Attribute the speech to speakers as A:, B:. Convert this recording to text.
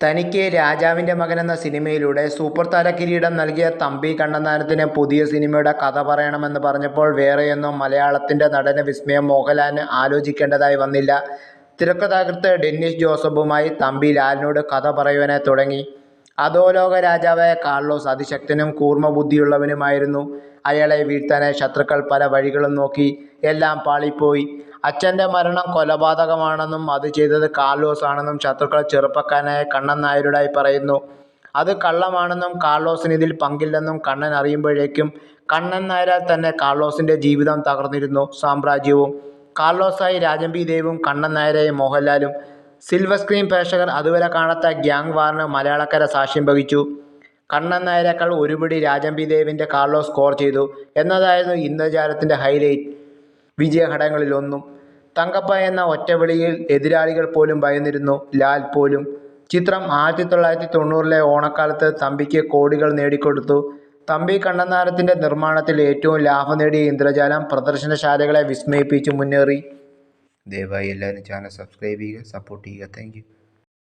A: തനിക്ക് രാജാവിന്റെ മകൻ എന്ന സിനിമയിലൂടെ സൂപ്പർ താര കിരീടം നൽകിയ തമ്പി കണ്ണന്താനത്തിന് പുതിയ സിനിമയുടെ കഥ പറയണമെന്ന് പറഞ്ഞപ്പോൾ വേറെയൊന്നും മലയാളത്തിന്റെ നടന വിസ്മയം മോഹൻലാലിന് ആലോചിക്കേണ്ടതായി വന്നില്ല. തിരക്കഥാകൃത്ത് ഡെന്നിസ് ജോസഫുമായി തമ്പി ലാലിനോട് കഥ പറയുവാനായി തുടങ്ങി. അധോലോക രാജാവായ കാർലോസ് അതിശക്തനും കൂർമ്മബുദ്ധിയുള്ളവനുമായിരുന്നു. അയാളെ വീഴ്ത്താനായി ശത്രുക്കൾ പല വഴികളും നോക്കി. എല്ലാം പാളിപ്പോയി. അച്ഛന്റെ മരണം കൊലപാതകമാണെന്നും അത് ചെയ്തത് കാർലോസ് ആണെന്നും ശത്രുക്കൾ ചെറുപ്പക്കാരനായ കണ്ണൻ നായരുടായി പറയുന്നു. അത് കള്ളമാണെന്നും കാർലോസിന് ഇതിൽ പങ്കില്ലെന്നും കണ്ണൻ അറിയുമ്പോഴേക്കും കണ്ണൻ നായരാൽ തന്നെ കാർലോസിന്റെ ജീവിതം തകർന്നിരുന്നു. സാമ്രാജ്യവും. കാർലോസായി രാജംബി ദേവും കണ്ണൻ നായരായി മോഹൻലാലും. സിൽവർ സ്ക്രീൻ പ്രേക്ഷകർ അതുവരെ കാണാത്ത ഗ്യാങ് വാറിന് മലയാളക്കര സാക്ഷ്യം വഹിച്ചു. കണ്ണൻ നായരേക്കാൾ ഒരുപിടി രാജംബി ദേവിന്റെ കാർലോസ് സ്കോർ ചെയ്തു എന്നതായിരുന്നു ഇന്ദ്രജാലത്തിന്റെ ഹൈലൈറ്റ് വിജയഘടകങ്ങളിലൊന്നും. തങ്കപ്പ എന്ന ഒറ്റവിളിയിൽ എതിരാളികൾ പോലും ഭയന്നിരുന്നു. ലാൽ പോലും. ചിത്രം ആയിരത്തി തൊള്ളായിരത്തി തൊണ്ണൂറിലെ ഓണക്കാലത്ത് തമ്പിക്ക് കോടികൾ നേടിക്കൊടുത്തു. തമ്പി കണ്ണന്താനത്തിന്റെ നിർമ്മാണത്തിൽ ഏറ്റവും ലാഭം നേടിയ ഇന്ദ്രജാലം പ്രദർശനശാലകളെ വിസ്മയിപ്പിച്ചു മുന്നേറി. ദയവായി എല്ലാവരും ചാനൽ സബ്സ്ക്രൈബ് ചെയ്യുക, സപ്പോർട്ട് ചെയ്യുക. താങ്ക്.